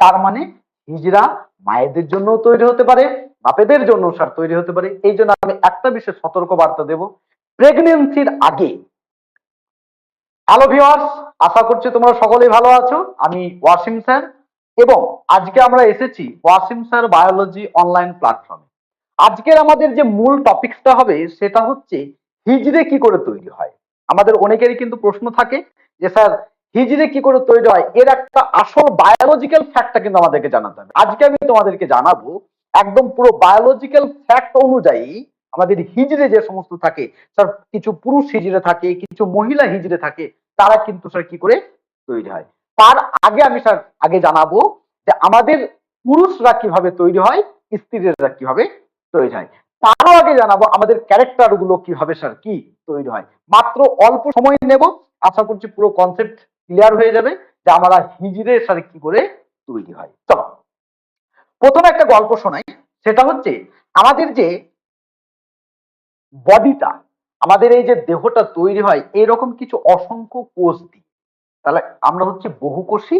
তার মানে হিজরা মায়েদের জন্য তৈরি হতে পারে, বাপেদের জন্য স্যার তৈরি হতে পারে। এই জন্য আমি একটা বিষয়ে সতর্ক বার্তা দেব। প্রেগনেন্সির আগে। হ্যালো ভিওয়ার্স আশা করছি তোমরা সকলেই ভালো আছো। আমি ওয়াসিম স্যার এবং আজকে আমরা এসেছি ওয়াসিম স্যার বায়োলজি অনলাইন প্ল্যাটফর্মে আজকের আমাদের যে মূল টপিকসটা হবে সেটা হচ্ছে হিজড়ে কি করে তৈরি হয়। আমাদের অনেকেরই কিন্তু প্রশ্ন থাকে যে স্যার হিজড়ে কি করে তৈরি হয়? এর একটা আসল বায়োলজিক্যাল ফ্যাক্টটা কিন্তু আমাদেরকে জানাতে হবে। আজকে আমি তোমাদেরকে জানাব, একদম পুরো বায়োলজিক্যাল ফ্যাক্ট অনুযায়ী আমাদের হিজড়ে যে সমস্ত থাকে স্যার কিছু পুরুষ হিজড়ে থাকে, কিছু মহিলা হিজড়ে থাকে, তারা কিন্তু স্যার কি করে তৈরি হয়? তার আগে আমি স্যার আগে জানাব যে আমাদের পুরুষরা কীভাবে তৈরি হয়, স্ত্রীরা কীভাবে তৈরি হয়। তারও আগে জানাব আমাদের ক্যারেক্টারগুলো কীভাবে স্যার কি তৈরি হয়। মাত্র অল্প সময় নেব, আশা করছি পুরো কনসেপ্ট ক্লিয়ার হয়ে যাবে যে আমরা হিজড়ে স্যার কি করে তৈরি হয়। চলো, প্রথমে একটা গল্প শোনাই, সেটা হচ্ছে আমাদের যে বডিটা আমাদের এই যে দেহটা তৈরি হয়, এরকম কিছু অসংখ্য কোষ দিয়ে তাহলে আমরা হচ্ছে বহুকোষী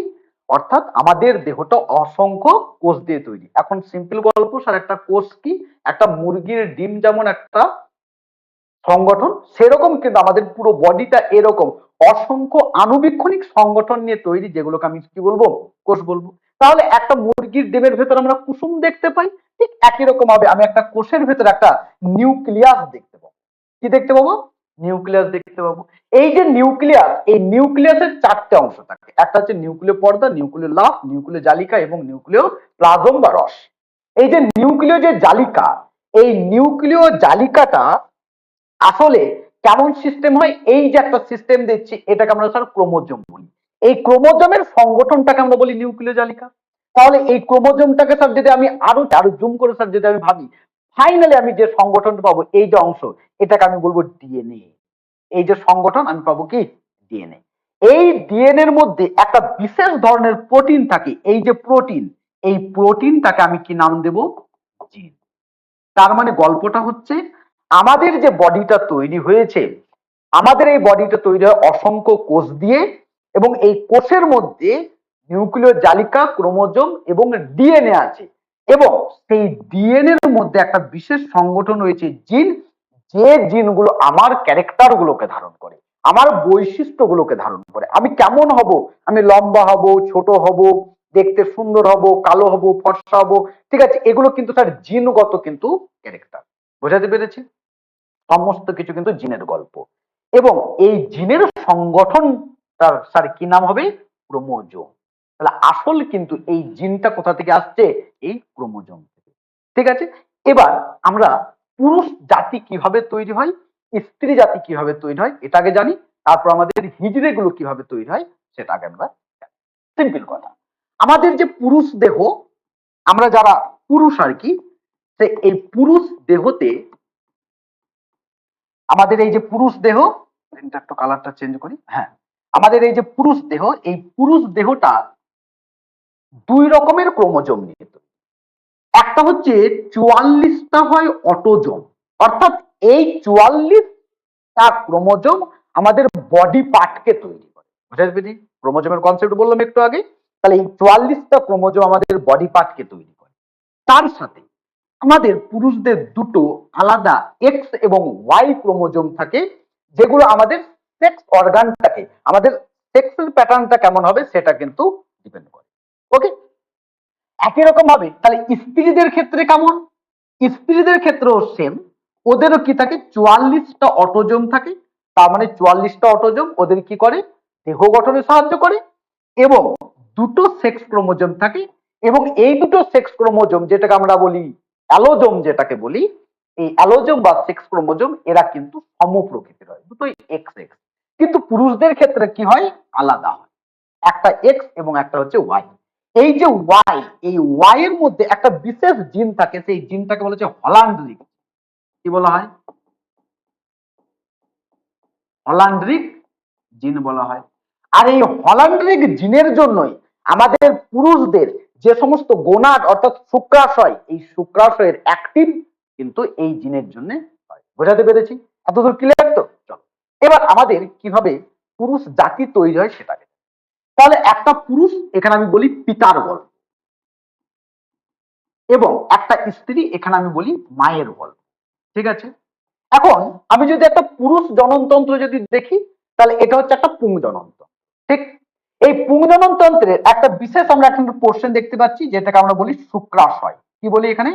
অর্থাৎ আমাদের দেহটা অসংখ্য কোষ দিয়ে তৈরি। এখন সিম্পল গল্প, স্যার, একটা কোষ কি? একটা মুরগির ডিম যেমন একটা সংগঠন, সেরকম কিন্তু আমাদের পুরো বডিটা এরকম। অসংখ্য আনুবীক্ষণিক সংগঠন নিয়ে তৈরি, যেগুলোকে আমি কি বলব? কোষ বলব। তাহলে একটা মুরগির ডিমের ভেতর আমরা কুসুম দেখতে পাই, ঠিক একই রকম ভাবে আমি একটা কোষের ভেতর একটা নিউক্লিয়াস দেখতে পাবো। কি দেখতে পাবো? নিউক্লিয়াস দেখতে পাবো। এই যে নিউক্লিয়াস, এই নিউক্লিয়াসের চারটে অংশ থাকে। একটা হচ্ছে নিউক্লিয় পর্দা, নিউক্লিয় লাভ নিউক্লিয় জালিকা এবং নিউক্লিয় প্লাজম বা রস। এই যে নিউক্লিয় যে জালিকা, এই নিউক্লিয় জালিকাটা আসলে কেমন সিস্টেম হয়? এই যে একটা সিস্টেম দেখছি, এটাকে আমরা স্যার ক্রোমোজোম বলি। এই ক্রোমোজোমের সংগঠনটাকে আমরা বলি নিউক্লিয় জালিকা। তাহলে এই ক্রোমোজোমটাকে স্যার যদি আমি আরও আরও জুম করে স্যার যদি আমি ভাবি ফাইনালি আমি যে সংগঠনটা পাবো, এই যে অংশ, এটাকে আমি বলব ডিএনএ এই যে সংগঠন, আমি পাবো কি? ডিএনএ এই ডিএনএ এর মধ্যে একটা বিশেষ ধরনের প্রোটিন থাকে। এই যে প্রোটিন এই প্রোটিনটাকে আমি কি নাম দেব? জিন তার মানে গল্পটা হচ্ছে আমাদের যে বডিটা তৈরি হয়েছে, আমাদের এই বডিটা তৈরি হয় অসংখ্য কোষ দিয়ে এবং এই কোষের মধ্যে নিউক্লিয় জালিকা, ক্রোমোজোম এবং ডিএনএ আছে। এবং সেই ডিএনএ এর মধ্যে একটা বিশেষ সংগঠন রয়েছে জিন, যে জিনগুলো আমার ক্যারেক্টার গুলোকে ধারণ করে, আমার বৈশিষ্ট্যগুলোকে ধারণ করে। আমি কেমন হব? আমি লম্বা হব, ছোট হব, দেখতে সুন্দর হব, কালো হব, ফর্সা হব, ঠিক আছে? এগুলো কিন্তু তার জিনগত কিন্তু ক্যারেক্টার। বোঝাতে পেরেছি? সমস্ত কিছু কিন্তু জিনের গল্প। এবং এই জিনের সংগঠন, তার, স্যার কি নাম হবে? ক্রোমোজোম। তাহলে আসল কিন্তু এই জিনটা কোথা থেকে আসছে? এই ক্রোমোজোম থেকে। ঠিক আছে? এবার আমরা পুরুষ জাতি কীভাবে তৈরি হয়? স্ত্রী জাতি কীভাবে তৈরি হয়? এটা আগে জানি। তারপর আমাদের হিজড়ে গুলো কীভাবে তৈরি হয়? সেটা আগে আমরা সিম্পল কথা। আমাদের যে পুরুষ দেহ, আমরা যারা পুরুষ আর কি, সে এই পুরুষ দেহতে আমাদের এই যে পুরুষ দেহ একটু কালারটা চেঞ্জ করি হ্যাঁ আমাদের এই যে পুরুষ দেহ, এই পুরুষ দেহটা দুই রকমের ক্রোমোজোম নিয়ে একটা হচ্ছে চুয়াল্লিশটা হয় অটোজোম, অর্থাৎ এই চুয়াল্লিশটা ক্রোমোজোম আমাদের বডি পার্টকে তৈরি করে। বুঝতে পেরেছি ক্রোমোজোমের কনসেপ্ট বললাম একটু আগে তাহলে এই চুয়াল্লিশটা ক্রোমোজোম আমাদের বডি পার্টকে তৈরি করে। তার সাথে আমাদের পুরুষদের দুটো আলাদা এক্স এবং ওয়াই ক্রোমোজোম থাকে, যেগুলো আমাদের সেক্স অর্গানটাকে আমাদের সেক্সের প্যাটার্নটা কেমন হবে সেটা কিন্তু ডিপেন্ড করে। ওকে একই রকম ভাবে, তাহলে স্ত্রীদের ক্ষেত্রে কেমন? স্ত্রীদের ক্ষেত্রেও সেম ওদেরও কি থাকে? চুয়াল্লিশটা অটোজোম থাকে, তার মানে চুয়াল্লিশটা অটোজোম ওদের কি করে? দেহ গঠনে সাহায্য করে, এবং দুটো সেক্স ক্রোমোজোম থাকে, এবং এই দুটো সেক্স ক্রোমোজোম যেটাকে আমরা বলি অ্যালোজোম যেটাকে বলি, এই অ্যালোজোম বা সেক্স ক্রোমোজোম, এরা কিন্তু সম প্রকৃতির হয় দুটোই এক্স এক্স কিন্তু পুরুষদের ক্ষেত্রে কি হয়? আলাদা হয়। একটা এক্স এবং একটা হচ্ছে ওয়াই এই যে ওয়াই এই ওয়াই এর মধ্যে একটা বিশেষ জিন থাকে, সেই জিনটাকে বলা হচ্ছে হলান্ড্রিক। কি বলা হয়? হলান্ড্রিক জিন বলা হয়। আর এই হলান্ড্রিক জিনের জন্যই আমাদের পুরুষদের যে সমস্ত গোনাড অর্থাৎ শুক্রাশয়, এই শুক্রাশয়ের অ্যাক্টিভ কিন্তু এই জিনের জন্য হয়। বোঝাতে পেরেছি? এতদূর ক্লিয়ার তো? চলো। এবার আমাদের কীভাবে পুরুষ জাতি তৈরি হয় সেটাকে। তাহলে একটা পুরুষ, এখানে আমি বলি পিতার গল্প এবং একটা স্ত্রী, এখানে আমি বলি মায়ের বল। ঠিক আছে? এখন আমি যদি একটা পুরুষ জননতন্ত্র যদি দেখি, তাহলে এটা হচ্ছে একটা পুং জননতন্ত্র ঠিক? এই পুং তন্ত্রের একটা বিশেষ আমরা এখন পোর্শন দেখতে পাচ্ছি, যেটাকে আমরা বলি শুক্রাশয়। কি বলি এখানে?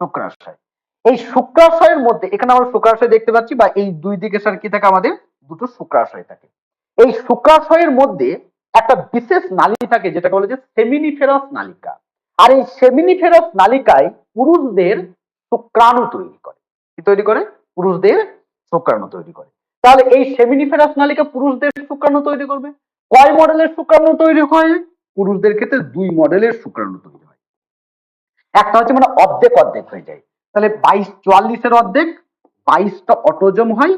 শুক্রাশয়। এই শুক্রাশয়ের মধ্যে, এখানে আমরা শুক্রাশয় দেখতে পাচ্ছি, বা এই দুই দিকে স্যার কি থাকে আমাদের? দুটো শুক্রাশয় থাকে। এই শুক্রাশয়ের মধ্যে একটা বিশেষ নালী থাকে, যেটাকে বলে যে সেমিনিফেরাস নালিকা। আর এই সেমিনিফেরাস নালিকায় পুরুষদের শুক্রাণু তৈরি করে। কি তৈরি করে? পুরুষদের শুক্রাণু তৈরি করে। তাহলে এই সেমিনিফেরাস নালিকা পুরুষদের শুক্রাণু তৈরি করবে? কয় মডেলের শুক্রাণু তৈরি হয়? পুরুষদের ক্ষেত্রে দুই মডেলের শুক্রাণু তৈরি হয়। একটা হচ্ছে মানে অর্ধেক অর্ধেক হয়ে যায়। তাহলে বাইশ চুয়াল্লিশের অর্ধেক, বাইশটা অটোজম হয়,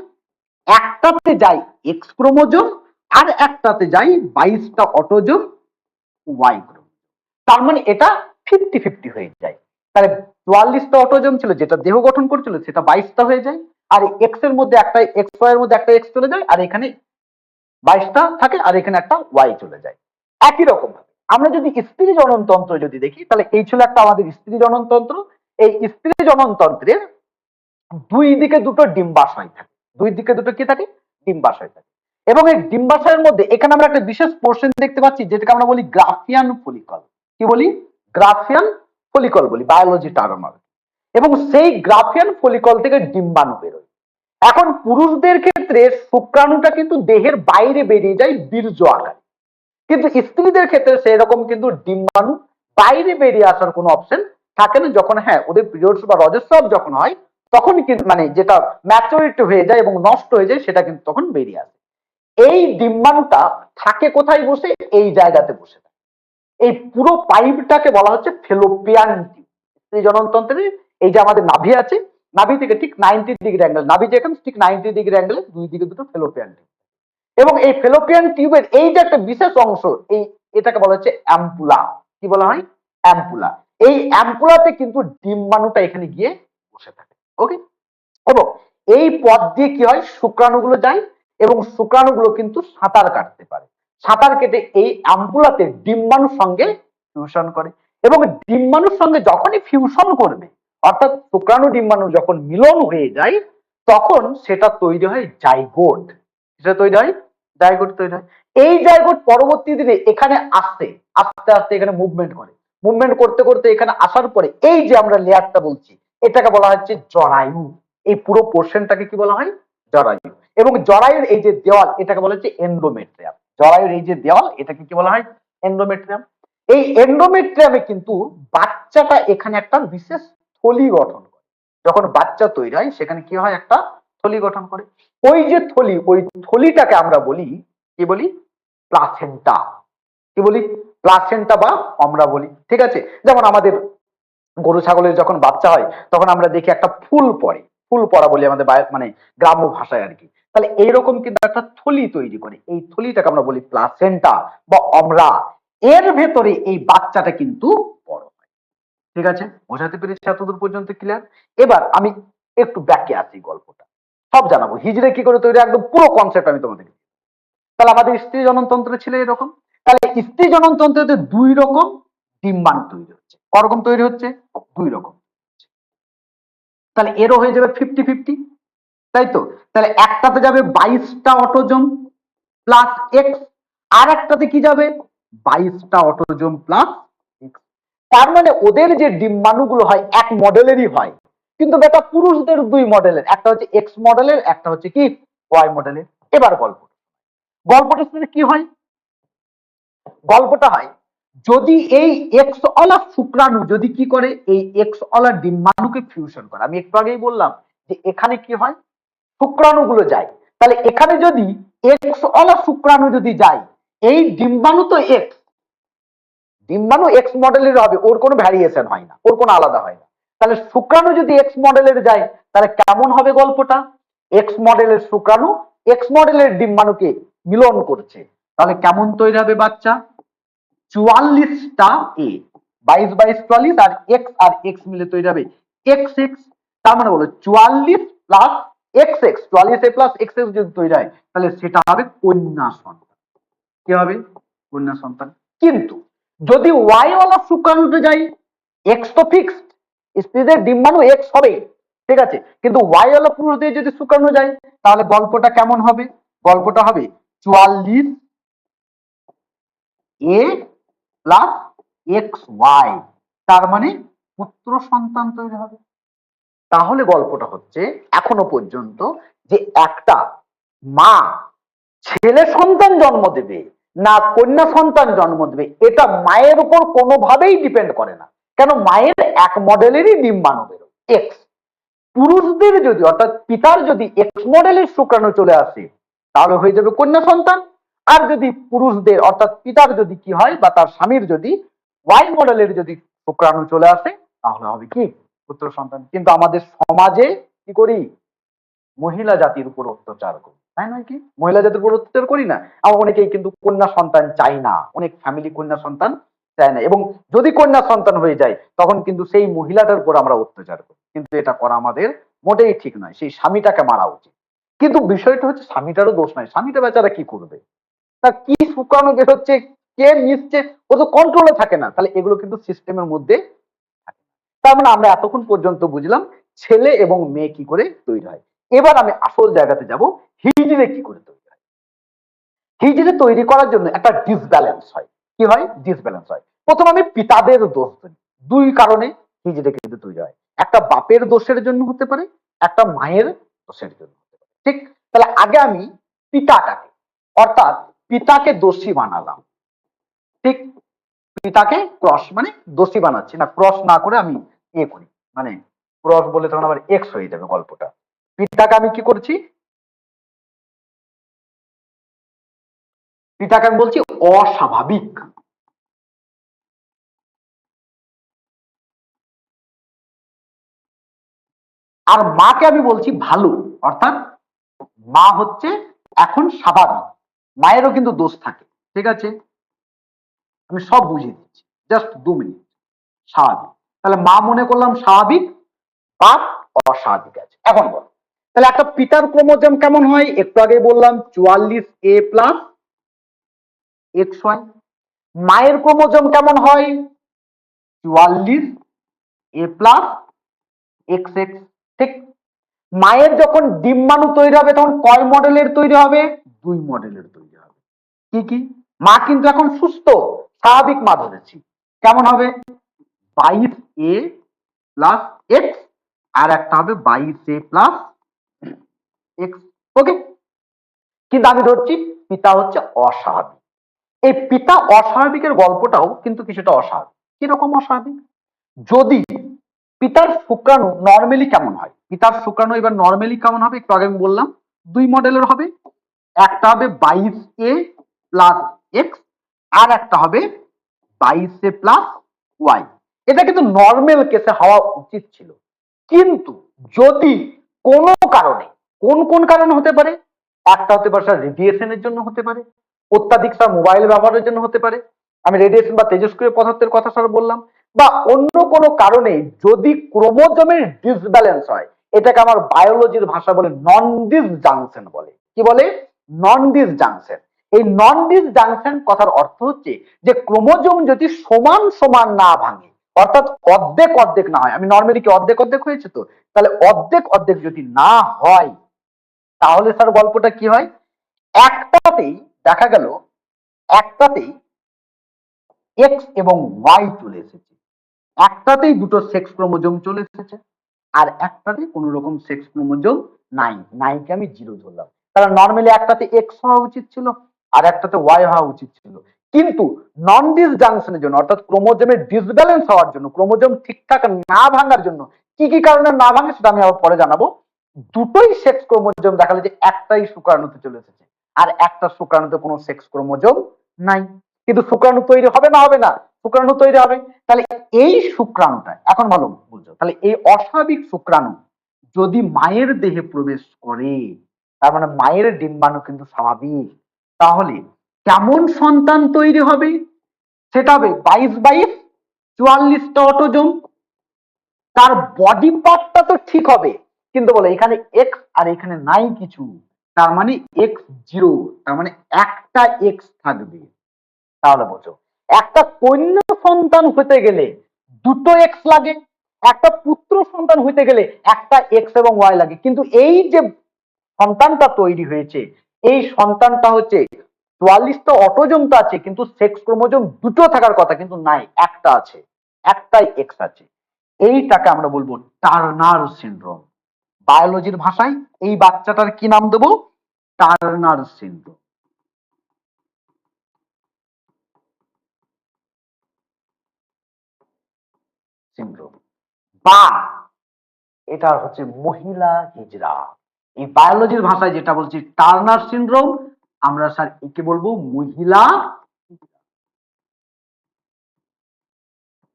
একটাতে যায় এক্স ক্রোমোজোম আর একটাতে যায় বাইশটা অটোজম ওয়াই ক্রোমোজোম। তার মানে এটা ফিফটি ফিফটি হয়ে যায়। তাহলে চুয়াল্লিশটা অটোজম ছিল, যেটা দেহ গঠন করছিল, সেটা বাইশটা হয়ে যায়। আর এক্সের মধ্যে একটা এক্স ওয়াই এর মধ্যে একটা এক্স চলে যায়, আর এখানে বাইশটা থাকে আর এখানে একটা ওয়াই চলে যায়। একই রকম আমরা যদি স্ত্রী জননতন্ত্র যদি দেখি, তাহলে এই ছিল একটা আমাদের স্ত্রী জননতন্ত্র। এই স্ত্রী জননতন্ত্রের দুই দিকে দুটো ডিম্বাশয় থাকে। দুই দিকে দুটো কি থাকে? ডিম্বাশয় থাকে। এবং এই ডিম্বাশয়ের মধ্যে এখানে আমরা একটা বিশেষ পোর্শন দেখতে পাচ্ছি, যেটাকে আমরা বলি গ্রাফিয়ান ফলিকল। কি বলি? গ্রাফিয়ান ফলিকল বলি বায়োলজি টার্ম এবং সেই গ্রাফিয়ান ফলিকল থেকে ডিম্বাণু বেরোয়। এখন পুরুষদের ক্ষেত্রে শুক্রাণুটা কিন্তু দেহের বাইরে বেরিয়ে যায় বীর্য আকারে। কিন্তু স্ত্রীদের ক্ষেত্রে সেই রকম কিন্তু ডিম্বাণু বাইরে বেরিয়ে আসার কোনো অপশন থাকে না। যখন হ্যাঁ ওদের পিরিয়ডস বা রজস্রাব যখন হয় তখন কিন্তু মানে যেটা ম্যাচুরিটি হয়ে যায় এবং নষ্ট হয়ে যায় সেটা কিন্তু তখন বেরিয়ে আসে। এই ডিম্বাণুটা থাকে কোথায় বসে? এই জায়গাতে বসে এই পুরো পাইপটাকে বলা হচ্ছে ফেলোপিয়ান স্ত্রী জননতন্ত্রের এই যে আমাদের নাভি আছে নাভি থেকে ঠিক নাইনটি ডিগ্রি অ্যাঙ্গেল নাভি যেখানে ঠিক নাইনটি ডিগ্রি অ্যাঙ্গেলে দুই দিকে দুটো ফেলোপিয়ান টিউব এবং এই ফেলোপিয়ান টিউবের এই যে একটা বিশেষ অংশ, এই এটাকে বলা হচ্ছে অ্যাম্পুলা কি বলা হয়? অ্যাম্পুলা এই অ্যাম্পুলাতে কিন্তু ডিম্বাণুটা এখানে গিয়ে বসে থাকে। ওকে এবং এই পথ দিয়ে কি হয়? শুক্রাণুগুলো যায় এবং শুক্রাণুগুলো কিন্তু সাঁতার কাটতে পারে। সাঁতার কেটে এই অ্যাম্পুলাতে ডিম্বাণুর সঙ্গে ফিউশন করে। এবং ডিম্বাণুর সঙ্গে যখনই ফিউশন করবে অর্থাৎ শুক্রাণু ডিম্বাণু যখন মিলন হয়ে যায়, তখন সেটা তৈরি হয় জাইগোট। সেটা তৈরি হয়? জাইগোট তৈরি হয়। এই জাইগোট পরবর্তী দিনে এখানে আসতে, আস্তে আস্তে এখানে মুভমেন্ট করে। মুভমেন্ট করতে করতে এখানে আসার পরে এই যে আমরা লেয়ারটা বলছি, এটাকে বলা হচ্ছে জরায়ু। এই পুরো পোর্শনটাকে কি বলা হয়? জরায়ু। এবং জরায়ুর এই যে দেওয়াল, এটাকে বলা হচ্ছে এন্ডোমেট্রিয়াম জরায়ুর এই যে দেওয়াল, এটাকে কি বলা হয়? এন্ডোমেট্রিয়াম এই এন্ডোমেট্রিয়ামে কিন্তু বাচ্চাটা এখানে একটা বিশেষ থলি গঠন করে। যখন বাচ্চা তৈরি হয়, সেখানে কি হয় একটা থলি গঠন করে। ওই যে থলি, ওই থলিটাকে আমরা বলি, কি বলি? প্লাসেন্টা কি বলি? প্লাসেন্টা বা আমরা বলি। ঠিক আছে? যেমন আমাদের গরু, ছাগলের যখন বাচ্চা হয়, তখন আমরা দেখি একটা ফুল পড়ে। ফুল পড়া বলি আমাদের মানে গ্রাম্য ভাষায় আর কি। তাহলে এইরকম কিন্তু একটা থলি তৈরি করে। এই থলিটাকে আমরা বলি প্লাসেন্টা বা অমরা। এর ভেতরে এই বাচ্চাটা কিন্তু বড়। ঠিক আছে? বোঝাতে পেরেছি এতদূর পর্যন্ত ক্লিয়ার এবার আমি একটু ব্যাকে আসি গল্পটা। সব জানাব। হিজড়ে কি করে তৈরি? একদম পুরো কনসেপ্ট আমি তোমাদেরকে তাহলে আমাদের স্ত্রী জননতন্ত্র ছিল এরকম। তাহলে স্ত্রী জননতন্ত্রে দুই রকম ডিম্বাণু তৈরি হচ্ছে। করকম তৈরি হচ্ছে? দুই রকম তাহলে এরও হয়ে যাবে ফিফটি ফিফটি তাই তো? তাহলে একটাতে যাবে বাইশটা অটোজম প্লাস এক্স আর একটাতে কি যাবে? বাইশটা অটোজম প্লাস তার মানে ওদের যে ডিম্বাণুগুলো হয়, এক মডেলেরই হয়। কিন্তু বেটা পুরুষদের দুই মডেলের একটা হচ্ছে এক্স মডেলের একটা হচ্ছে কি ওয়াই মডেলের এবার গল্প। গল্পটা শুনে কি হয়? গল্পটা হয়, যদি এই এক্স অলা শুক্রাণু যদি কি করে, এই এক্স অলা ডিম্বাণুকে ফিউশন করে। আমি একটু আগেই বললাম যে এখানে কি হয়? শুক্রাণুগুলো যায়। তাহলে এখানে যদি এক্স অলা শুক্রাণু যদি যায়, এই ডিম্বাণু তো এক্স ডিম্বাণু এক্স মডেলের হবে, ওর কোনো ভ্যারিয়েশন হয় না, ওর কোনো আলাদা হয় না। তাহলে শুক্রাণু যদি এক্স মডেলের যায়, তাহলে কেমন হবে গল্পটা? এক্স মডেলের শুক্রাণু এক্স মডেলের ডিম্বাণুকে মিলন করছে। তাহলে কেমন তৈরি হবে বাচ্চা? চুয়াল্লিশটা এ বাইশ বাইশ চুয়াল্লিশ আর এক্স আর এক্স মিলে তৈরি হবে এক্স এক্স তার মানে বলো, চুয়াল্লিশ প্লাস এক্স এক্স চুয়াল্লিশ এ প্লাস এক্স এক্স যদি তৈরি হয়, তাহলে সেটা হবে কন্যা সন্তান। কি হবে? কন্যা সন্তান। কিন্তু যদি ওয়াই ওয়ালা শুক্রাণুতে যাই এক্স তো ফিক্সড স্ত্রীদের ডিম্বাণু এক্স হবে ঠিক আছে? কিন্তু ওয়াই হলো পুরুষদের যদি শুকানো যায় তাহলে গল্পটা কেমন হবে? গল্পটা হবে চুয়াল্লিশ এ প্লাস এক্স ওয়াই তার মানে পুত্র সন্তান তৈরি হবে। তাহলে গল্পটা হচ্ছে এখনও পর্যন্ত যে একটা মা ছেলে সন্তান জন্ম দেবে না কন্যা সন্তান জন্ম দেবে। এটা মায়ের উপর কোনোভাবেই ডিপেন্ড করে না। কেন? মায়ের এক মডেলেরই ডিম্বাণু এক্স পুরুষদের যদি, অর্থাৎ পিতার যদি এক্স মডেলের শুক্রাণু চলে আসে, তাহলে হয়ে যাবে কন্যা সন্তান। আর যদি পুরুষদের, অর্থাৎ পিতার যদি কি হয় বা তার স্বামীর যদি ওয়াই মডেলের যদি শুক্রাণু চলে আসে, তাহলে হবে কি? পুত্র সন্তান। কিন্তু আমাদের সমাজে কি করি? মহিলা জাতির উপর অত্যাচার করি। তাই নয় কি? মহিলা জাতির উপর অত্যাচার করি না। আমার অনেকেই কিন্তু কন্যা সন্তান চাই না। অনেক ফ্যামিলি কন্যা সন্তান চায় না। এবং যদি কন্যা সন্তান হয়ে যায়, তখন কিন্তু সেই মহিলাটার উপর আমরা অত্যাচার করি। কিন্তু এটা করা আমাদের মোটেই ঠিক নয়। সেই স্বামীটাকে মারা উচিত। কিন্তু বিষয়টা হচ্ছে, স্বামীটারও দোষ নয় স্বামীটা বেচারা কি করবে? তার কি শুক্রাণু বেরোচ্ছে কে নিচ্ছে? ও তো কন্ট্রোলে থাকে না। তাহলে এগুলো কিন্তু সিস্টেমের মধ্যে তার মানে আমরা এতক্ষণ পর্যন্ত বুঝলাম, ছেলে এবং মেয়ে কি করে তৈরি হয়। এবার আমি আসল জায়গাতে যাব হিজড়ে কি করে তৈরি হয়? হিজড়ে তৈরি করার জন্য একটা ডিসব্যালেন্স হয়। কি হয়? ডিসব্যালেন্স হয়। প্রথম আমি পিতাদের দোষ ধরি। দুই কারণে হিজড়ে কিন্তু তৈরি হয়। একটা বাপের দোষের জন্য হতে পারে, একটা মায়ের দোষের জন্য হতে পারে। ঠিক? তাহলে আগে আমি পিতাটাকে, অর্থাৎ পিতাকে দোষী বানালাম। ঠিক? পিতাকে ক্রস মানে দোষী বানাচ্ছি। না, ক্রস না করে আমি ইয়ে করি। মানে ক্রস বলে তখন আবার এক্স হয়ে যাবে গল্পটা। পিতাকে আমি কি করছি? পিতাকে আমি বলছি অস্বাভাবিক। আর মাকে আমি বলছি ভালো, অর্থাৎ মা হচ্ছে এখন স্বাভাবিক, মায়েরও কিন্তু দোষ থাকে, ঠিক আছে? আমি সব বুঝিয়ে দিচ্ছি জাস্ট দু মিনিট, স্বাভাবিক। তাহলে মা মনে করলাম স্বাভাবিক, বাপ অস্বাভাবিক আছে। এখন বল। তাহলে একটা পিতার ক্রোমোজোম কেমন হয়? একটু আগে বললাম চুয়াল্লিশ এ প্লাস এক্স ওয়াই মায়ের ক্রোমোজোম কেমন হয়? চুয়াল্লিশ এ প্লাস এক্স এক্স ঠিক। মায়ের যখন ডিম্বাণু তৈরি হবে, তখন কয় মডেলের তৈরি হবে? দুই মডেলের তৈরি হবে। কি কি? মা কিন্তু এখন সুস্থ, স্বাভাবিক মা ধরেছি। কেমন হবে? বাইশ এ প্লাস এক্স আর একটা হবে বাইশ এ প্লাস ওকে কিন্তু আমি ধরছি? পিতা হচ্ছে অস্বাভাবিক। এই পিতা অস্বাভাবিকের গল্পটাও কিন্তু কিছুটা অস্বাভাবিক। কীরকম অস্বাভাবিক? যদি পিতার শুক্রাণু নর্মালি কেমন হয়? পিতার শুক্রাণু এবার নর্মালি কেমন হবে? একটু আগে আমি বললাম, দুই মডেলের হবে। একটা হবে বাইশ এ প্লাস এক্স আর একটা হবে বাইশ এ প্লাস ওয়াই এটা কিন্তু নর্মাল কেসে হওয়া উচিত ছিল। কিন্তু যদি কোনো কারণে কোন কোন কারণে হতে পারে? একটা হতে পারে স্যার রেডিয়েশনের জন্য হতে পারে, অত্যাধিক স্যার মোবাইল ব্যবহারের জন্য হতে পারে। আমি রেডিয়েশন বা তেজস্ক্রিয় পদার্থের কথা স্যার বললাম। বা অন্য কোনো কারণে যদি ক্রোমোজোমের ডিসব্যালেন্স হয়, এটাকে আমার বায়োলজির ভাষা বলে নন ডিস জাংশন বলে। কি বলে? নন ডিস জাংশন এই নন ডিস জাংশন কথার অর্থ হচ্ছে যে ক্রোমোজোম যদি সমান সমান না ভাঙে, অর্থাৎ অর্ধেক অর্ধেক না হয়, আমি নর্মালি কি অর্ধেক অর্ধেক হয়েছে তো? তাহলে অর্ধেক অর্ধেক যদি না হয় তাহলে স্যার গল্পটা কি হয়? একটাতেই দেখা গেল, একটাতেই এক্স এবং ওয়াই চলে এসেছে। একটাতেই দুটো সেক্স ক্রোমোজোম চলে এসেছে আর একটাতে কোন রকম সেক্স ক্রোমোজোম নাই। নাইকে আমি জিরো ধরলাম। তাহলে নর্মালি একটাতে এক্স হওয়া উচিত ছিল আর একটাতে ওয়াই হওয়া উচিত ছিল। কিন্তু নন ডিসজাংশনের জন্য, অর্থাৎ ক্রোমোজোমের ডিসব্যালেন্স হওয়ার জন্য ক্রোমোজোম ঠিকঠাক না ভাঙার জন্য, কি কি কারণে না ভাঙে সেটা আমি আবার পরে জানাব। দুটোই সেক্স ক্রোমোজোম দেখালে যে একটাই শুক্রাণুতে চলে এসেছে। আর একটা শুক্রাণুতে কোনো সেক্স ক্রোমোজোম নাই। কিন্তু শুক্রাণু তৈরি হবে না হবে না? শুক্রাণু তৈরি হবে। তাহলে এই শুক্রাণুটা এখন ভালো বুঝছ? তাহলে এই অস্বাভাবিক শুক্রাণু যদি মায়ের দেহে প্রবেশ করে, তার মানে মায়ের ডিম্বাণু কিন্তু স্বাভাবিক, তাহলে কেমন সন্তান তৈরি হবে? সেটা হবে বাইশ বাইশ চুয়াল্লিশটা অটোজোম। তার বডি পার্টটা তো ঠিক হবে। কিন্তু বলে এখানে এক্স আর এখানে নাই কিছু। তার মানে এক্স জিরো তার মানে একটা এক্স থাকবে। তাহলে বোঝো, একটা কন্যা সন্তান হতে গেলে দুটো এক্স লাগে, একটা পুত্র সন্তান হইতে গেলে একটা এক্স এবং ওয়াই লাগে। কিন্তু এই যে সন্তানটা তৈরি হয়েছে, এই সন্তানটা হচ্ছে চুয়াল্লিশটা অটোজম তো আছে, কিন্তু সেক্স ক্রোমোজোম দুটো থাকার কথা কিন্তু নাই, একটা আছে, একটাই এক্স আছে। এইটাকে আমরা বলব টার্নার সিনড্রোম। বায়োলজির ভাষায় এই বাচ্চাটার কি নাম দেবো? Turner syndrome. সিনড্রোম। বা, এটা হচ্ছে মহিলা হিজড়া। এই বায়োলজির ভাষায় যেটা বলছি, টার্নার সিন্ড্রোম, আমরা স্যার একে বলব মহিলা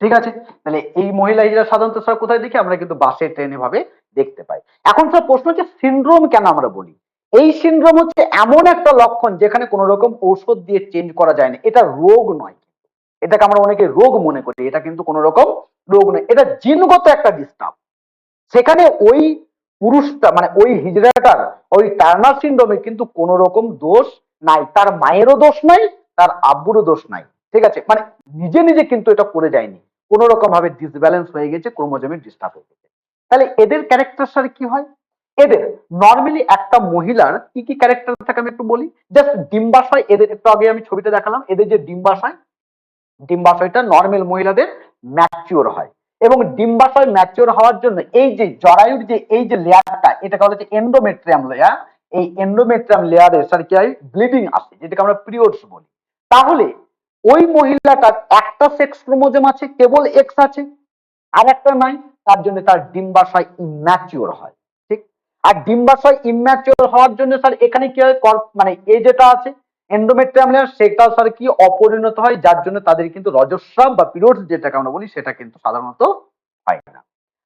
ঠিক আছে? তাহলে এই মহিলা হিজড়া সাধারণত স্যার কোথায় দেখি? আমরা কিন্তু বাসে, ট্রেনে ভাবে দেখতে পাই। এখন স্যার প্রশ্ন হচ্ছে সিনড্রোম কেন আমরা বলি? এই সিনড্রোম হচ্ছে এমন একটা লক্ষণ যেখানে কোনো রকম ঔষধ দিয়ে চেঞ্জ করা যায় না। এটা রোগ নয়। এটাকে আমরা অনেকে রোগ মনে করি। এটা কিন্তু কোনো রকম রোগ নয়। এটা জিনগত একটা ডিস্টার্ব সেখানে ওই পুরুষটা মানে ওই হিজড়াটার, ওই টার্নার সিন্ড্রোমে কিন্তু কোন রকম দোষ নাই। তার মায়েরও দোষ নাই, তার আব্বুরও দোষ নাই। ঠিক আছে? মানে নিজে নিজে কিন্তু এটা করে যায়নি। কোন রকম ভাবে ডিসব্যালেন্স হয়ে গেছে, ক্রোমোজোমের ডিস্টার্ব হয়ে গেছে। তাহলে এদের ক্যারেক্টার সাথে কি হয়? এদের নর্মালি একটা মহিলার কি কি ক্যারেক্টার থাকে আমি একটু বলি? জাস্ট ডিম্বাশয়, এদের একটু আগে আমি ছবিতে দেখালাম, এদের যে ডিম্বাশয়, ডিম্বাশয়টা নর্মাল মহিলাদের ম্যাচিওর হয়। এবং ডিম্বাশয় ম্যাচিওর হওয়ার জন্য এই যে জরায়ুর যে, এই যে লেয়ারটা, এটাকে বলা হচ্ছে এন্ডোমেট্রিয়াম লেয়ার এই এন্ডোমেট্রিয়াম লেয়ারে স্যার কি হয়? ব্লিডিং আসে, যেটাকে আমরা পিরিয়ডস বলি। তাহলে ওই মহিলাটার একটা সেক্স ক্রোমোজোম আছে, কেবল এক্স আছে, আর একটা নাই। তার জন্য তার ডিম্বাশয় ইম্যাচিওর হয়, ঠিক? আর ডিম্বাশয় ইম্যাচিওর হওয়ার জন্য স্যার এখানে কি হয়? মানে এই যেটা আছে এন্ডোমেট্রিয়াম সেটা স্যার কি অপরিণত হয়, যার জন্য তাদের কিন্তু রজস্রাব বা পিরিয়ডস যেটাকে আমরা বলি, সেটা কিন্তু সাধারণত হয় না।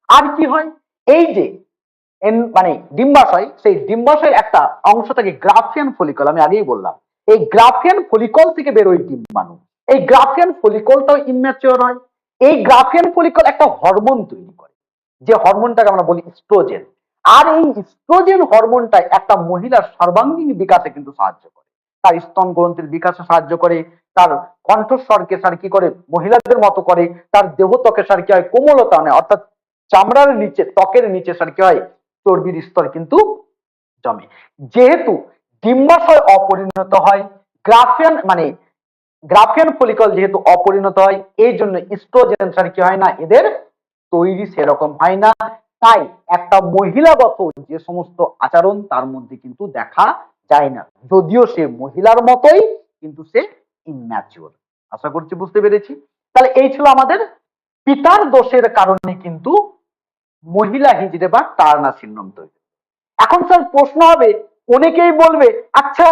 আর কি হয়? এই যে মানে ডিম্বাশয় সেই ডিম্বাশয়ের একটা অংশ থাকে গ্রাফিয়ান ফলিকল আমি আগেই বললাম। এই গ্রাফিয়ান ফলিকল থেকে বেরোয় ডিম্বাণু এই গ্রাফিয়ান ফলিকলটাও ইম্যাচিওর হয়। এই গ্রাফিয়ান ফলিকল একটা হরমোন তৈরি করে। যে হরমোনটাকে আমরা বলি স্ট্রোজেন আর এই স্ট্রোজেন হরমোনটা একটা মহিলার সর্বাঙ্গীন বিকাশে কিন্তু সাহায্য করে। তার স্তন গ্রন্থির বিকাশে সাহায্য করে, তার কণ্ঠস্বরকে সার কি করে, মহিলাদের মতো করে, তার দেহত্বকে সার কি হয়, কোমলতা আনে, অর্থাৎ চামড়ার নিচে, ত্বকের নিচে সার কি হয়, চর্বির স্তর কিন্তু জমে। যেহেতু ডিম্বাশয় অপরিণত হয়, গ্রাফিয়ান মানে গ্রাফিয়ান ফলিকল যেহেতু অপরিণত হয়, এই জন্য স্ট্রোজেন সার কি হয় না, এদের তৈরি সেরকম হয় না। তাই একটা মহিলাগত যে সমস্ত আচরণ তার মধ্যে কিন্তু দেখা যায় না। যদিও সে মহিলার মতোই, কিন্তু সে ইম্যাচিওর আশা করছি বুঝতে পেরেছি? তাহলে এই ছিল আমাদের পিতার দোষের কারণে কিন্তু মহিলা হিজড়ে বা টার্না সিন্ড্রোম তৈরি। এখন স্যার প্রশ্ন হবে, অনেকেই বলবে আচ্ছা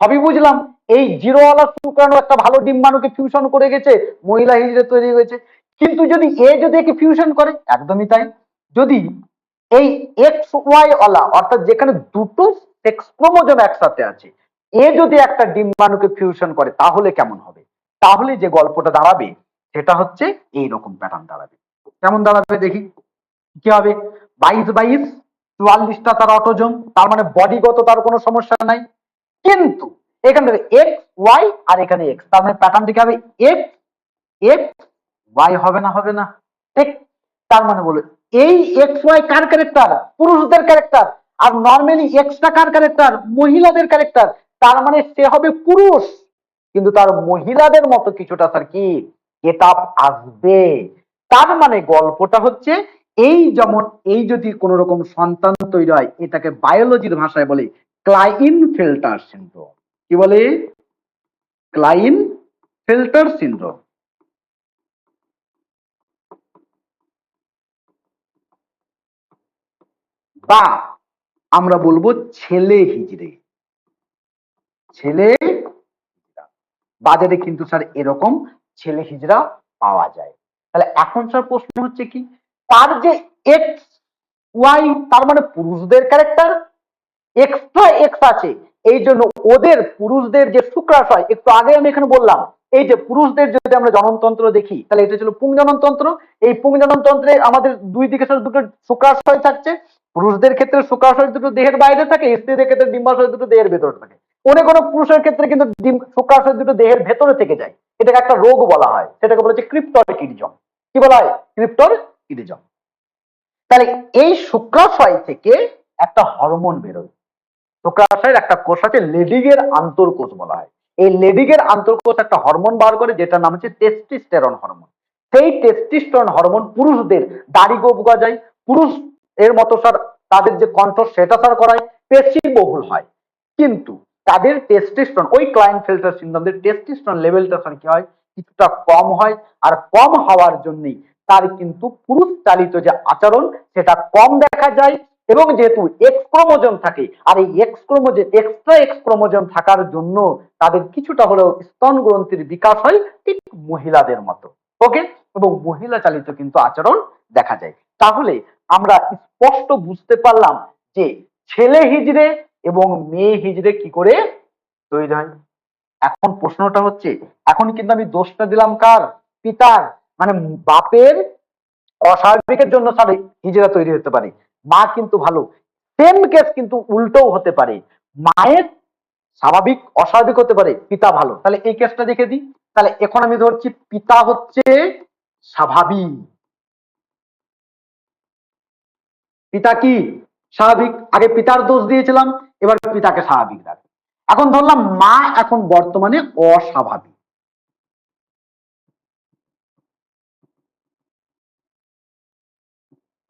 সবই বুঝলাম। এই জিরোওয়ালা শুক্রাণু একটা ভালো ডিম্বাণুকে ফিউশন করে গেছে, মহিলা হিজড়ে তৈরি হয়েছে। কিন্তু যদি এ যদি একে ফিউশন করে, একদমই তাই। যদি এই এক্স ওয়াই ওয়ালা, অর্থাৎ যেখানে দুটো সেক্স ক্রোমোজোম একসাথে আছে এ যদি একটা ডিম্বাণুকে ফিউশন করে, তাহলে কেমন হবে? তাহলে যে গল্পটা দাঁড়াবে, সেটা হচ্ছে এই রকম প্যাটার্ন দাঁড়াবে। কেমন দাঁড়াবে দেখি? কি হবে? বাইশ বাইশ, চুয়াল্লিশটা তার অটোজম তার মানে বডিগত তার কোনো সমস্যা নাই। কিন্তু এখান থেকে এক্স ওয়াই আর এখানে এক্স তার মানে প্যাটার্নটি কি হবে? এক্স এক্স ওয়াই হবে না হবে না। ঠিক? তার মানে বলো, এই এক্স ওয়াই কার ক্যারেক্টার পুরুষদের ক্যারেক্টার আর নর্মালি এক্সটা কার ক্যারেক্টার মহিলাদের ক্যারেক্টার তার মানে সে হবে পুরুষ। কিন্তু তার মহিলাদের মতো কিছুটা, স্যার, কি? আপ আসবে। তার মানে গল্পটা হচ্ছে, এই যেমন, এই যদি কোন রকম সন্তান তৈরি হয়, এটাকে বায়োলজির ভাষায় বলে ক্লাইন ফিল্টার সিন্ড্রোম কি বলে? ক্লাইন ফিল্টার সিন্ড্রোম বা আমরা বলব ছেলে হিজড়ে। ছেলে বাজারে কিন্তু স্যার এরকম ছেলে হিজড়া পাওয়া যায়। তাহলে এখন স্যার প্রশ্ন হচ্ছে কি? তার যে এক্স ওয়াই তার মানে পুরুষদের ক্যারেক্টার এক্সট্রা এক্স আছে। এই জন্য ওদের পুরুষদের যে শুক্রাশয় একটু আগে আমি এখানে বললাম, এই যে পুরুষদের যদি আমরা জননতন্ত্র দেখি, তাহলে এটা ছিল পুংজননতন্ত্র। এই পুং পুংজননতন্ত্রে আমাদের দুই দিকে দুটো শুক্রাশয় থাকছে। পুরুষদের ক্ষেত্রে শুক্রাশয় দুটো দেহের বাইরে থাকে, স্ত্রীদের ক্ষেত্রে ডিম্বাশয় দুটো দেহের ভেতরে থাকে। অনেক কোনো পুরুষের ক্ষেত্রে কিন্তু ডিম- দুটো দেহের ভেতরে থেকে যায়। এটাকে একটা রোগ বলা হয়। সেটাকে বলা হচ্ছে ক্রিপ্টর কিডিজম কি বলা হয়? ক্রিপ্টর কিডিজম তাহলে এই শুক্রাশয় থেকে একটা হরমোন বেরোয়। শুক্রাশয়ের একটা কোষ আছে লেডিগের আন্তর্কোষ বলা হয়। এই লেডিগের আন্তর্কোষ একটা হরমোন বার করে, যেটার নাম হচ্ছে টেস্টিস্টেরন হরমোন। সেই টেস্টিস্টেরন হরমোন পুরুষদের দাড়ি গোপ গজায় পুরুষ এর মতো স্যার তাদের যে কণ্ঠ সেটা স্যার করায় পেশি বহুল হয়। কিন্তু তাদের টেস্টিস্টন ওই ক্লাইনফেল্টার সিন্ড্রোমদের টেস্টিস্টন লেভেলটা স্যার কি হয়? কিছুটা কম হয় আর কম হওয়ার জন্যই তার কিন্তু পুরুষ চালিত যে আচরণ, সেটা কম দেখা যায় এবং যেহেতু এক্স ক্রোমোজোম থাকে, আর এই X chromosome extra X chromosome থাকার জন্য তাদের কিছুটা হলেও স্তন গ্রন্থির বিকাশ হয় ঠিক মহিলাদের মতো। ওকে এবং মহিলা চালিত কিন্তু আচরণ দেখা যায়। তাহলে আমরা স্পষ্ট বুঝতে পারলাম যে ছেলে হিজড়ে এবং মেয়ে হিজড়ে কি করে তৈরি হয়। এখন প্রশ্নটা হচ্ছে, এখন কিন্তু আমি দোষটা দিলাম কার? পিতার। মানে বাপের অস্বাভাবিকের জন্য সারে হিজড়া তৈরি হতে পারে। মা কিন্তু ভালো। সেম কেস কিন্তু উল্টোও হতে পারে। মায়ের স্বাভাবিক অস্বাভাবিক হতে পারে, পিতা ভালো। তাহলে এই কেসটা দেখে দিই। তাহলে এখন আমি ধরছি, পিতা হচ্ছে স্বাভাবিক। পিতা কি? স্বাভাবিক। আগে পিতার দোষ দিয়েছিলাম, এবার পিতাকে স্বাভাবিক রাখি। এখন ধরলাম মা এখন বর্তমানে অস্বাভাবিক।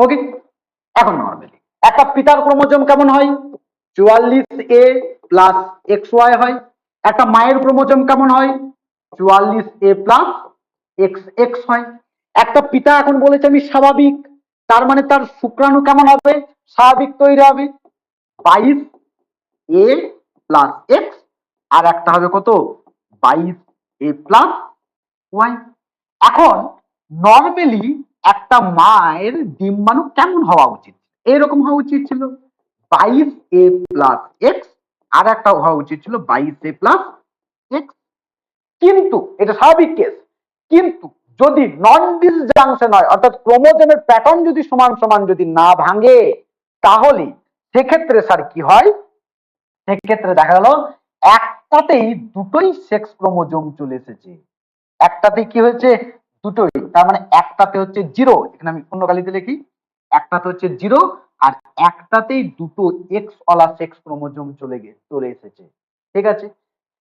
ওকে এখন নর্মালি একটা পিতার ক্রোমোজোম কেমন হয়? চুয়াল্লিশ এ প্লাস এক্স ওয়াই হয়। একটা মায়ের ক্রোমোজোম কেমন হয়? চুয়াল্লিশ এ প্লাস এক্স এক্স হয়। একটা পিতা এখন বলেছে আমি স্বাভাবিক। তার মানে তার শুক্রাণু কেমন হবে? স্বাভাবিক তৈরি হবে। বাইশ এ প্লাস এক্স আর একটা হবে কত? বাইশ এ প্লাস ওয়াই এখন নর্মালি একটা মায়ের ডিম্বাণু কেমন হওয়া উচিত? এরকম হওয়া উচিত ছিল। বাইশ এ প্লাস এক্স আর একটা হওয়া উচিত ছিল বাইশ এ প্লাস এক্স কিন্তু, এটা স্বাভাবিক কেস কিন্তু যদি নন ডিসজাংশন হয়, অর্থাৎ ক্রোমোজোমের প্যাটার্ন যদি সমান সমান যদি না ভাঙে, তাহলে সেক্ষেত্রে স্যার কি হয়? সেক্ষেত্রে দেখা গেল, একটাতেই দুটোই সেক্স ক্রোমোজোম চলে এসেছে। একটাতে কি হয়েছে? দুটোই। তার মানে একটাতে হচ্ছে জিরো এখানে আমি অন্য কালিতে লিখি। একটাতে হচ্ছে জিরো আর একটাতেই দুটো এক্স ওয়ালা সেক্স ক্রোমোজোম চলে গে, চলে এসেছে। ঠিক আছে?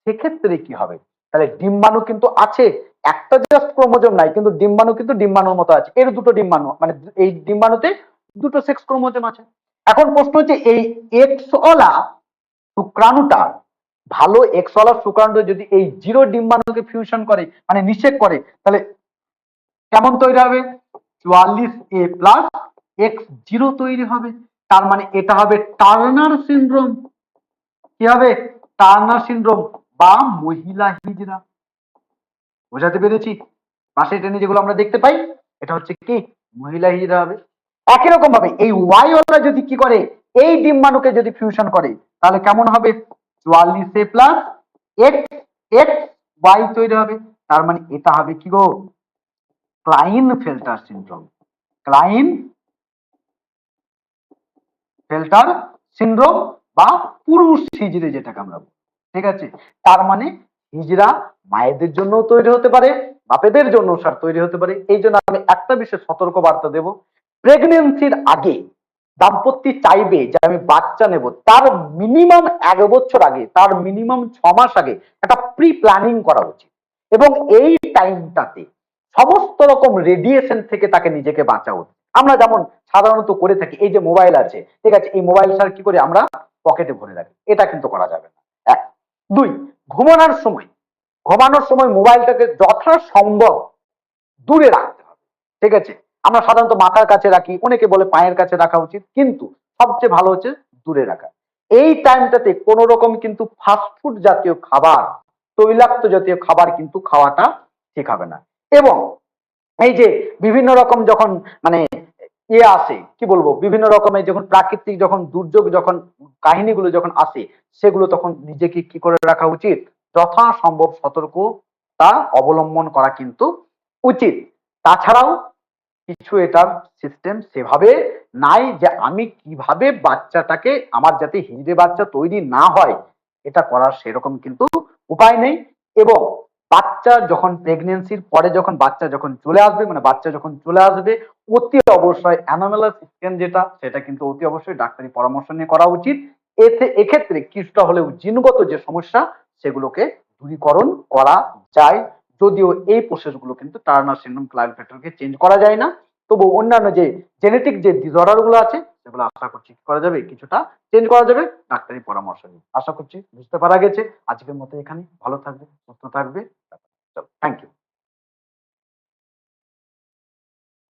সেক্ষেত্রে কি হবে? তাহলে ডিম্বাণু কিন্তু আছে। একটা জাস্ট ক্রোমোজোম নাই, কিন্তু ডিম্বাণু কিন্তু ডিম্বাণুর মতো আছে। এর দুটো ডিম্বাণু মানে এই ডিম্বাণুতে দুটো সেক্স ক্রোমোজোম আছে। এখন প্রশ্ন হচ্ছে, এই এক্স ওয়ালা শুক্রাণুটা ভালো এক্স ওয়ালা শুক্রাণু যদি এই জিরো ডিম্বাণুকে ফিউশন করে মানে নিষেক করে, তাহলে কেমন তৈরি হবে? চুয়াল্লিশ এ প্লাস এক্স জিরো তৈরি হবে। তার মানে এটা হবে টার্নার সিনড্রোম কি হবে? টার্নার সিনড্রোম বা মহিলা হিজড়া। বোঝাতে পেরেছি? পাশে টেনে যেগুলো আমরা দেখতে পাই, এটা হচ্ছে কি? মহিলা হিজড়া হবে। একই রকম ভাবে এই ওয়াই ওয়ালা যদি কি করে? এই ডিম্বাণুকে যদি ফিউশন করে, তাহলে কেমন হবে? চুয়াল্লিশ A plus X X Y তৈরি হবে। তার মানে এটা হবে কি গো? ক্লাইন ফেল্টার সিনড্রোম ক্লাইন ফেল্টার সিনড্রোম বা পুরুষ হিজড়ে যেটাকে আমরা ঠিক আছে? তার মানে হিজড়া মায়েদের জন্য তৈরি হতে পারে, বাপেদের জন্য স্যার তৈরি হতে পারে। এই জন্য আমি একটা বিষয়ে সতর্ক বার্তা দেব। প্রেগনেন্সির আগে দাম্পত্য চাইবে যে আমি বাচ্চা নেব, তার মিনিমাম এক বছর আগে, তার মিনিমাম ছ মাস আগে একটা প্রি প্ল্যানিং করা উচিত। এবং এই টাইমটাতে সমস্ত রকম রেডিয়েশন থেকে তাকে নিজেকে বাঁচা উচিত আমরা যেমন সাধারণত করে থাকি, এই যে মোবাইল আছে, ঠিক আছে, এই মোবাইল স্যার কি করে আমরা? পকেটে ভরে রাখি। এটা কিন্তু করা যাবে না। এক। দুই ঘুমানোর সময় ঘুমানোর সময় মোবাইলটাকে যথাসম্ভব দূরে রাখতে হবে, ঠিক আছে? আমরা সাধারণত মাথার কাছে রাখি, অনেকে বলে পায়ের কাছে রাখা উচিত, কিন্তু সবচেয়ে ভালো হচ্ছে দূরে রাখা। এই টাইমটাতে কোন রকম কিন্তু ফাস্টফুড জাতীয় খাবার, তৈলাক্ত জাতীয় খাবার কিন্তু খাওয়াটা ঠিক হবে না। এবং এই যে বিভিন্ন রকম যখন মানে ইয়ে আসে, কি বলব? বিভিন্ন রকমের যখন প্রাকৃতিক যখন দুর্যোগ যখন কাহিনীগুলো যখন আসে, সেগুলো তখন নিজেকে কি করে রাখা উচিত? যথাসম্ভব সতর্কতা অবলম্বন করা কিন্তু উচিত। তাছাড়াও কিছু এটার সিস্টেম সেভাবে নাই যে আমি কীভাবে বাচ্চাটাকে, আমার যাতে হিজড়ে বাচ্চা তৈরি না হয়, এটা করার সেরকম কিন্তু উপায় নেই। এবং বাচ্চা যখন প্রেগনেন্সির পরে যখন বাচ্চা যখন চলে আসবে মানে বাচ্চা যখন চলে আসবে, অতি অবশ্যই অ্যানোমেলাস স্ক্যান যেটা, সেটা কিন্তু অতি অবশ্যই ডাক্তারি পরামর্শ নিয়ে করা উচিত। এতে, এক্ষেত্রে কিছুটা হলেও জিনগত যে সমস্যা, সেগুলোকে দূরীকরণ করা যায়। যদিও এই প্রসেসগুলো কিন্তু টার্নার সিন্ড্রোম ক্লাইভ ফ্যাক্টরকে চেঞ্জ করা যায় না। তবু অন্যান্য যে জেনেটিক যে ডিসঅর্ডারগুলো আছে, সেগুলো আশা করছি করা যাবে? কিছুটা চেঞ্জ করা যাবে। ডাক্তারি পরামর্শ নিয়ে আশা করছি বুঝতে পারা গেছে। আজকের মতো এখানে ভালো থাকবে সুস্থ থাকবে থ্যাংক ইউ